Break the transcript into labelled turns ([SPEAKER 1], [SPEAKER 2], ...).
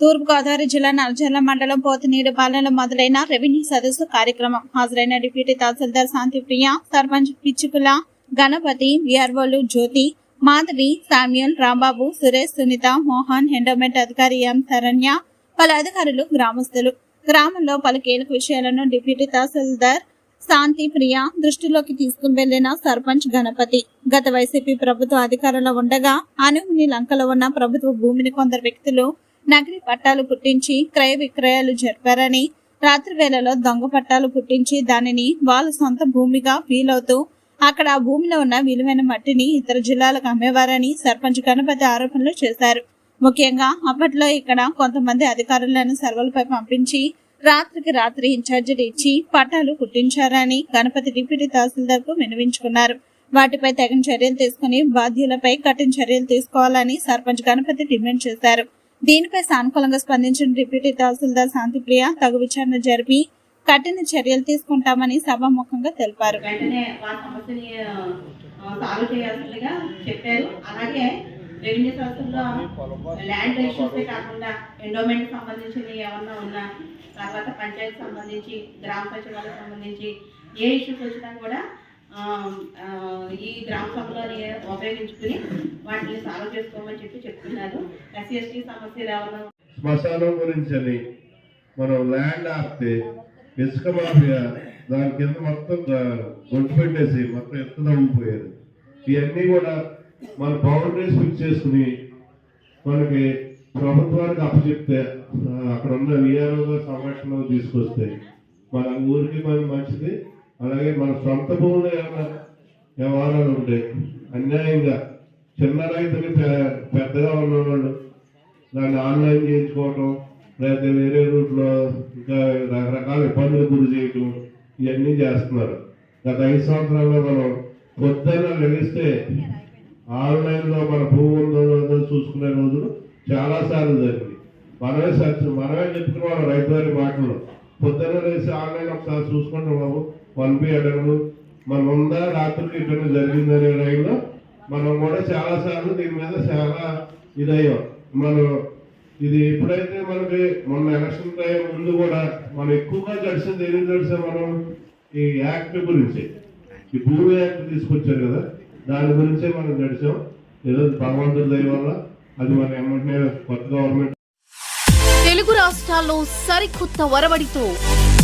[SPEAKER 1] తూర్పుగోదావరి జిల్లా నల్జర్ల మండలం పోతినీరు పాలనలో మొదలైన రెవెన్యూ సదస్సు కార్యక్రమం హాజరైన డిప్యూటీ తహసీల్దార్ శాంతిప్రియ సర్పంచ్ పిచ్చుకుల గణపతి విఆర్ఓలు జ్యోతి మాధవి సామ్యూల్ రాంబాబు సురేష్ సునీత మోహన్ ఎండోమెంట్ అధికారి ఎం శరణ్య పలు అధికారులు గ్రామస్తులు. గ్రామంలో పలు కీలక విషయాలను డిప్యూటీ తహసీల్దార్ శాంతి ప్రియ దృష్టిలోకి తీసుకుని వెళ్ళిన సర్పంచ్ గణపతి. గత వైసీపీ ప్రభుత్వ అధికారంలో ఉండగా అనుమని లంకలో ఉన్న ప్రభుత్వ భూమిని కొందరు వ్యక్తులు నకిలీ పట్టాలు పుట్టించి క్రయ విక్రయాలు జరిపారని రాత్రి వేళలో దొంగ పట్టాలు పుట్టించి దానిని వాళ్ళ సొంత భూమిగా ఫీల్ అవుతూ అక్కడ ఆ భూమిలో ఉన్న విలువైన మట్టిని ఇతర జిల్లాలకు అమ్మేవారని సర్పంచ్ గణపతి ఆరోపణలు చేశారు. ముఖ్యంగా అప్పట్లో ఇక్కడ కొంతమంది అధికారులను సర్వలపై పంపించి రాత్రికి రాత్రి ఇన్ఛార్జీలు ఇచ్చి పట్టాలు పుట్టించారని గణపతి డిప్యూటీ తహసీల్దార్కు విన్నవించుకున్నారు. వాటిపై తగిన చర్యలు తీసుకుని బాధ్యులపై కఠిన చర్యలు తీసుకోవాలని సర్పంచ్ గణపతి డిమాండ్ చేశారు. దీనిపై సానుకూలంగా స్పందించిన డిప్యూటీ తహసీల్దార్ శాంతిప్రియ తగు విచారణ జరిపి కఠిన చర్యలు తీసుకుంటామని సభాముఖంగా తెలిపారు.
[SPEAKER 2] వెంటనే సాల్వ్ చేయాల్సిందిగా చెప్పారు. అలాగే రెవెన్యూ సంస్థల్లో ల్యాండ్ ఇష్యూసే కాకుండా ఎండోమెంట్ సంబంధించినవి ఏమన్నా ఉన్నా తర్వాత పంచాయతీ సంబంధించి గ్రామ సచివాలయం సంబంధించి ఏ ఇష్యూస్ వచ్చినా కూడా ఈ గ్రామ సభలో ఉపయోగించుకుని వాటిని సాల్వ్ చేసుకోమని చెప్పి చెప్తున్నారు. ఎస్సీ ఎస్టీ సమస్యలు ఏమన్నా?
[SPEAKER 3] శ్మశానం గురించి మనం ల్యాండ్ ఆపితే ఇసుక మాఫియా దాని కింద మొత్తం గొడ్డు పెట్టేసి మొత్తం ఎత్తు తగ్గిపోయారు ఇవన్నీ కూడా మన బౌండరీస్ ఫిక్స్ చేసుకుని మనకి ప్రభుత్వానికి అప్పచెప్తే అక్కడ ఉన్న విఆర్ఓ సంరక్షణ తీసుకొస్తే మన ఊరికి మన మంచిది. అలాగే మన సొంత భూములు ఏమైనా వ్యవహారాలు ఉంటాయి అన్యాయంగా చిన్న రైతులు పె- పెద్దగా ఉన్నవాళ్ళు దాన్ని ఆన్లైన్ చేయించుకోవటం లేకపోతే వేరే రూట్లో ఇంకా రకరకాల ఇబ్బందులు గురి చేయటం ఇవన్నీ చేస్తున్నారు. గత ఐదు సంవత్సరాల్లో మనం పొద్దున్న లెగిస్తే ఆన్లైన్లో మన భూమి ఉందో లేదో చూసుకునే రోజులు చాలాసార్లు జరిగింది మనమే సత్యం మనమే చెప్పుకున్నాం రైతు వారి మాటలు. పొద్దున్న లేచి ఆన్లైన్ ఒకసారి చూసుకుంటాం బాబు. వన్ బి మనం ఉందా రాత్రికి ఇట్లా జరిగిందనే టైంలో మనం కూడా చాలా సార్లు దీని మీద చాలా ఇదయ్యాం. మనం ఇది ఎప్పుడైతే మనకి మొన్న ఎలక్షన్ టైం ముందు కూడా మనం ఎక్కువగా గడిచింది ఏం గడిచాం మనం ఈ యాక్ట్ గురించి ఈ భూమి యాక్ట్ తీసుకొచ్చారు కదా దాని గురించే మనం గడిచాం ఏదో భగవంతుడి దయ వల్ల అది మన ఎమ్మెల్యే కొత్త గవర్నమెంట్
[SPEAKER 4] తెలుగు రాష్ట్రాల్లో సరికొత్త వరవడితో